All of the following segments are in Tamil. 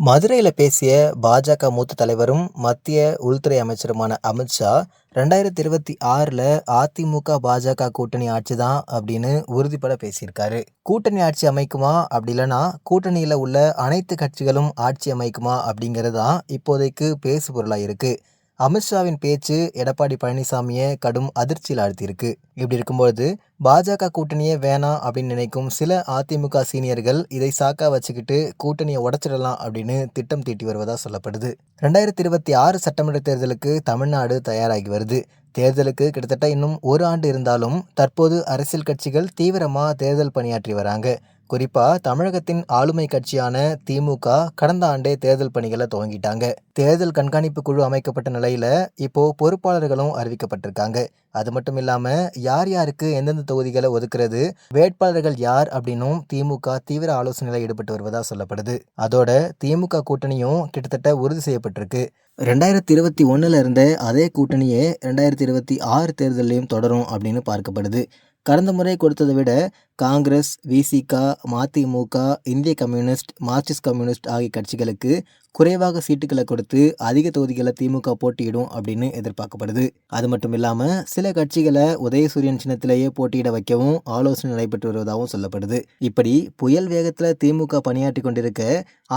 மதுரையில் பேசிய பாஜக மூத்த தலைவரும் மத்திய உள்துறை அமைச்சருமான அமித்ஷா ரெண்டாயிரத்தி இருபத்தி ஆறில் அதிமுக பாஜக கூட்டணி ஆட்சி தான் அப்படின்னு உறுதிப்பட பேசியிருக்காரு. கூட்டணி ஆட்சி அமைக்குமா? அப்படி இல்லைன்னா கூட்டணியில் உள்ள அனைத்து கட்சிகளும் ஆட்சி அமைக்குமா அப்படிங்கிறது தான் இப்போதைக்கு பேசு பொருளாக இருக்குது அமித்ஷாவின் பேச்சு எடப்பாடி பழனிசாமியை கடும் அதிர்ச்சியில் ஆழ்த்தியிருக்கு. இப்படி இருக்கும்போது பாஜக கூட்டணியே வேணாம் அப்படின்னு நினைக்கும் சில அதிமுக சீனியர்கள் இதை சாக்கா வச்சுக்கிட்டு கூட்டணியை உடச்சிடலாம் அப்படின்னு திட்டம் தீட்டி வருவதாக சொல்லப்படுது. ரெண்டாயிரத்தி இருபத்தி ஆறு சட்டமன்ற தேர்தலுக்கு தமிழ்நாடு தயாராகி வருது. தேர்தலுக்கு கிட்டத்தட்ட இன்னும் ஒரு ஆண்டு இருந்தாலும் தற்போது அரசியல் கட்சிகள் தீவிரமாக தேர்தல் பணியாற்றி வராங்க. குறிப்பாக தமிழகத்தின் ஆளுமை கட்சியான திமுக கடந்த ஆண்டே தேர்தல் பணிகளை துவங்கிட்டாங்க. தேர்தல் கண்காணிப்பு குழு அமைக்கப்பட்ட நிலையில் இப்போ பொறுப்பாளர்களும் அறிவிக்கப்பட்டிருக்காங்க. அது மட்டும் இல்லாமல் யார் யாருக்கு எந்தெந்த தொகுதிகளை ஒதுக்குறது வேட்பாளர்கள் யார் அப்படின்னும் திமுக தீவிர ஆலோசனையில் ஈடுபட்டு வருவதாக சொல்லப்படுது. அதோட திமுக கூட்டணியும் கிட்டத்தட்ட உறுதி செய்யப்பட்டிருக்கு. ரெண்டாயிரத்தி இருபத்தி ஒன்றில் இருந்த அதே கூட்டணியே ரெண்டாயிரத்தி இருபத்தி ஆறு தேர்தலையும் தொடரும் அப்படின்னு பார்க்கப்படுது. கடந்த முறை கொடுத்ததை விட காங்கிரஸ் விசிக மதிமுக இந்திய கம்யூனிஸ்ட் மார்க்சிஸ்ட் கம்யூனிஸ்ட் ஆகிய கட்சிகளுக்கு குறைவாக சீட்டுகளை கொடுத்து அதிக தொகுதிகளை திமுக போட்டியிடும் அப்படின்னு எதிர்பார்க்கப்படுது. அது மட்டும் இல்லாமல் சில கட்சிகளை உதயசூரியன் சின்னத்திலேயே போட்டியிட வைக்கவும் ஆலோசனை நடைபெற்று வருவதாகவும் சொல்லப்படுது. இப்படி புயல் வேகத்தில் திமுக பணியாற்றி கொண்டிருக்க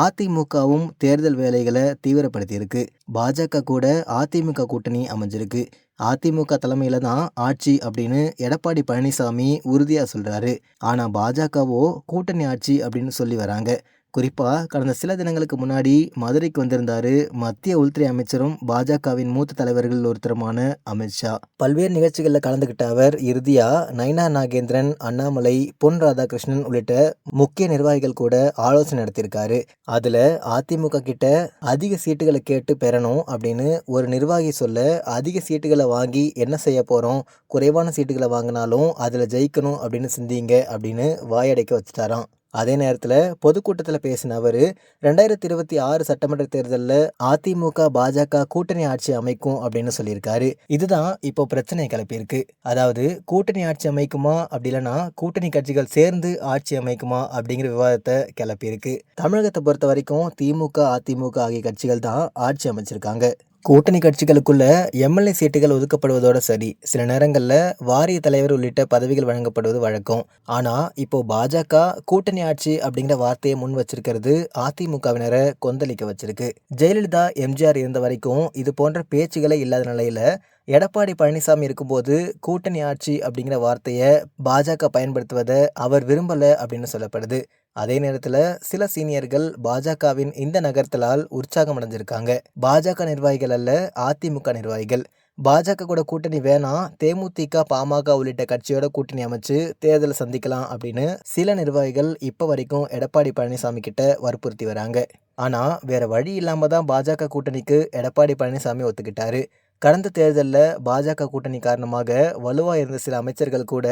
அதிமுகவும் தேர்தல் வேலைகளை தீவிரப்படுத்தியிருக்கு. பாஜக கூட அதிமுக கூட்டணி அமைஞ்சிருக்கு. அதிமுக தலைமையில தான் ஆட்சி அப்படின்னு எடப்பாடி பழனிசாமி உறுதியாக சொல்கிறாரு ஆனால் பாஜகவோ கூட்டணி ஆட்சி அப்படின்னு சொல்லி வராங்க. குறிப்பாக கடந்த சில தினங்களுக்கு முன்னாடி மதுரைக்கு வந்திருந்தார் மத்திய உள்துறை அமைச்சரும் பாஜகவின் மூத்த தலைவர்கள் ஒருத்தருமான அமித்ஷா பல்வேறு நிகழ்ச்சிகளில் கலந்துக்கிட்ட அவர் இறுதியாக நைனா நாகேந்திரன் அண்ணாமலை பொன் ராதாகிருஷ்ணன் உள்ளிட்ட முக்கிய நிர்வாகிகள் கூட ஆலோசனை நடத்தியிருக்காரு. அதில் அதிமுக கிட்ட அதிக சீட்டுகளை கேட்டு பெறணும் அப்படின்னு ஒரு நிர்வாகி சொல்ல அதிக சீட்டுகளை வாங்கி என்ன செய்ய போகிறோம் குறைவான சீட்டுகளை வாங்கினாலும் அதில் ஜெயிக்கணும் அப்படின்னு சிந்திங்க அப்படின்னு வாயடைக்க வச்சுட்டாராம். அதே நேரத்தில் பொதுக்கூட்டத்தில் பேசின அவர் ரெண்டாயிரத்தி இருபத்தி ஆறு சட்டமன்ற தேர்தலில் அதிமுக பாஜக கூட்டணி ஆட்சி அமைக்கும் அப்படின்னு சொல்லியிருக்காரு. இதுதான் இப்போ பிரச்சனை கிளப்பியிருக்கு. அதாவது கூட்டணி ஆட்சி அமைக்குமா? அப்படி இல்லைன்னா கூட்டணி கட்சிகள் சேர்ந்து ஆட்சி அமைக்குமா? அப்படிங்கிற விவாதத்தை கிளப்பியிருக்கு. தமிழகத்தை பொறுத்த வரைக்கும் திமுக அதிமுக ஆகிய கட்சிகள் தான் ஆட்சி அமைச்சிருக்காங்க. கூட்டணி கட்சிகளுக்குள்ள எம்எல்ஏ சீட்டுகள் ஒதுக்கப்படுவதோட சரி. சில நேரங்களில் வாரிய தலைவர் உள்ளிட்ட பதவிகள் வழங்கப்படுவது வழக்கம். ஆனால் இப்போ பாஜக கூட்டணி ஆட்சி அப்படிங்கிற வார்த்தையை முன் வச்சிருக்கிறது அதிமுகவினரை கொந்தளிக்க வச்சிருக்கு. ஜெயலலிதா எம்ஜிஆர் இருந்த வரைக்கும் இது போன்ற பேச்சுகளே இல்லாத நிலையில் எடப்பாடி பழனிசாமி இருக்கும்போது கூட்டணி ஆட்சி அப்படிங்கிற வார்த்தையை பாஜக பயன்படுத்துவதை அவர் விரும்பலை அப்படின்னு சொல்லப்படுது. அதே நேரத்தில் சில சீனியர்கள் பாஜகவின் இந்த நகர்த்தலால் உற்சாகம் அடைஞ்சிருக்காங்க பாஜக நிர்வாகிகள் அல்ல அதிமுக நிர்வாகிகள். பாஜக கூட கூட்டணி வேணாம் தேமுதிக பாமக உள்ளிட்ட கட்சியோட கூட்டணி அமைச்சு தேர்தலை சந்திக்கலாம் அப்படின்னு சில நிர்வாகிகள் இப்போ வரைக்கும் எடப்பாடி பழனிசாமி கிட்ட வற்புறுத்தி வராங்க. ஆனால் வேற வழி இல்லாமல் தான் பாஜக கூட்டணிக்கு எடப்பாடி பழனிசாமி ஒத்துக்கிட்டாரு. கடந்த தேர்தலில் பாஜக கூட்டணி காரணமாக வலுவாக இருந்த சில அமைச்சர்கள் கூட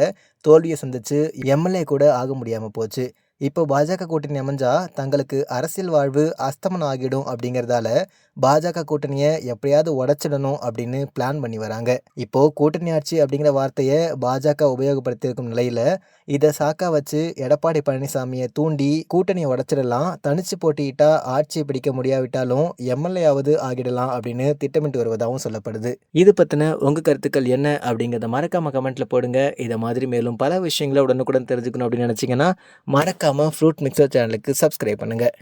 தோல்வியை சந்திச்சு எம்எல்ஏ கூட ஆக முடியாமல் போச்சு. இப்போ பாஜக கூட்டணி அமைஞ்சா தங்களுக்கு அரசியல் வாழ்வு அஸ்தமனம் ஆகிடும் அப்படிங்கிறதால பாஜக கூட்டணியை எப்படியாவது உடச்சிடணும் அப்படின்னு பிளான் பண்ணி வராங்க. இப்போ கூட்டணி ஆட்சி அப்படிங்கிற வார்த்தையை பாஜக உபயோகப்படுத்தியிருக்கும் நிலையில இதை சாக்கா வச்சு எடப்பாடி பழனிசாமியை தூண்டி கூட்டணியை உடச்சிடலாம் தனிச்சு போட்டியிட்டா ஆட்சியை பிடிக்க முடியாவிட்டாலும் எம்எல்ஏயாவது ஆகிடலாம் அப்படின்னு திட்டமிட்டு வருவதாகவும் சொல்லப்படுது. இது பற்றின உங்கள் கருத்துக்கள் என்ன அப்படிங்கிறத மறக்காம கமெண்ட்ல போடுங்க. இதை மாதிரி மேலும் பல விஷயங்களை உடனுக்குடன் தெரிஞ்சுக்கணும் அப்படின்னு நினச்சிங்கன்னா மறக்காமல் ஃப்ரூட் மிக்சர் சேனலுக்கு சப்ஸ்கிரைப் பண்ணுங்கள்